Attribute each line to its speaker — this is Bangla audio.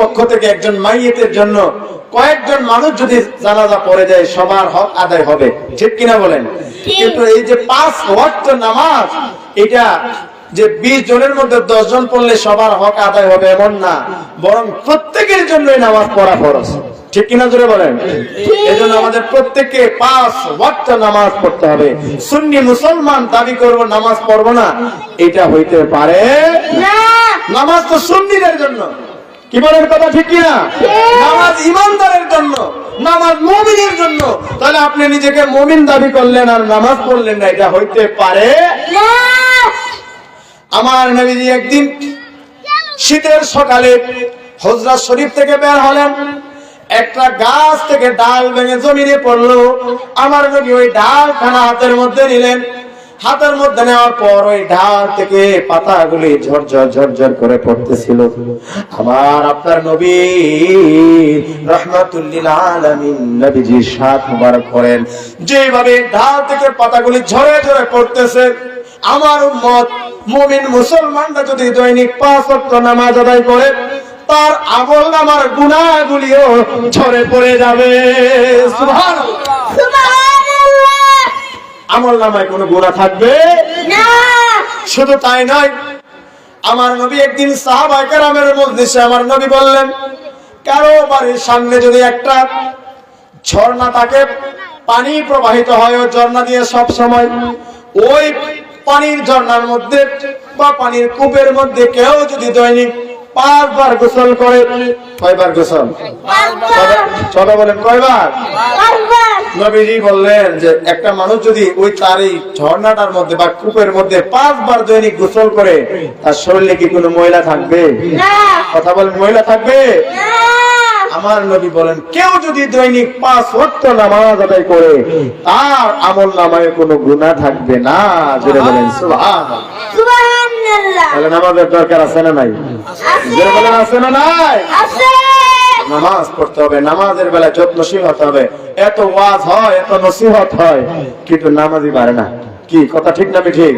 Speaker 1: পক্ষ থেকে একজন মাইয়েতের জন্য কয়েকজন মানুষ যদি জানাজা পড়ে যায় সবার হক আদায় হবে। ঠিক কিনা বলেন? কিন্তু এই যে পাঁচ ওয়াক্ত নামাজ এটা যে বিশ জনের মধ্যে দশ জন পড়লে সবার হক আদায় হবে এমন না বরং প্রত্যেকের জন্য নামাজ পড়া ফরজ। ঠিক কিনা জোরে বলেন? আমাদের প্রত্যেককে পাঁচ ওয়াক্ত নামাজ পড়তে হবে। সুন্নি মুসলমান দাবি করব নামাজ পড়ব না। এটা হইতে পারে
Speaker 2: না।
Speaker 1: নামাজ তো সুন্নিদের জন্য। বলেন কথা ঠিক কিনা? নামাজ ইমানদারের জন্য নামাজ মুমিনের জন্য। তাহলে আপনি নিজেকে মুমিন দাবি করলেন আর নামাজ পড়লেন না এটা হইতে পারে? আমার নবীজি একদিন শীতের সকালে হজরত শরীফ থেকে বের হলেন। একটা গাছ থেকে ডাল ভেঙে জমিনে পড়ল। আমার নবী ওই ডাল খানা হাতের মধ্যে নিলেন। হাতের মধ্যে নেওয়ার পর ওই ডাল থেকে পাতাগুলি ঝরঝর ঝরঝর করে পড়তেছিল। আমার আপনার নবী রহমাতুল্লিল নবীজি সাত মুবারক করেন। যেভাবে ডাল থেকে পাতাগুলি ঝরে ঝরে পড়তেছে, আমার উম্মত মুমিন মুসলমানরা যদি দৈনিক পাঁচ ওয়াক্ত নামাজ আদায় করে, তার আমল নামার গুনাহগুলিও ঝরে পড়ে যাবে। সুবহানাল্লাহ। আমল নামায় কোনো গোড়া থাকবে? শুধু তাই নয় আমার নবী একদিন সাহাবায়ে কেরামের মজলিসে আমার নবী বললেন কারও বাড়ির সামনে যদি একটা ঝর্ণা থাকে পানি প্রবাহিত হয় ওই ঝর্ণা দিয়ে সব সময় ওই পানির ঝর্ণার মধ্যে বা পানির কূপের মধ্যে কেউ যদি দৈনিক পাঁচবার গোসল করে কয়বার গোসল? চলো বলেন কয়বার? নবীজি বললেন যে একটা মানুষ যদি ওই তার এই ঝর্ণাটার মধ্যে বা কূপের মধ্যে পাঁচবার দৈনিক গোসল করে তার শরীরে কি কোনো ময়লা থাকবে? কথা বলেন ময়লা থাকবে? আমার নবী বলেন কেউ যদি দৈনিক পাঁচ ওয়াক্ত নামাজ আদায় করে তার আমল নামায় কোনো গুনাহ থাকবে না। জোরে বলেন সুবহানাল্লাহ। তাহলে নামাজের দরকার আছে না নাই?
Speaker 2: আছে।
Speaker 1: বলেন আছে না নাই?
Speaker 2: আছে।
Speaker 1: নামাজ পড়তে হবে নামাজের বেলায় যত্নশীল হতে হবে এত ওয়াজ হয় এত নসিহত হয় কিন্তু নামাজই পারে না। কি কথা ঠিক না ঠিক?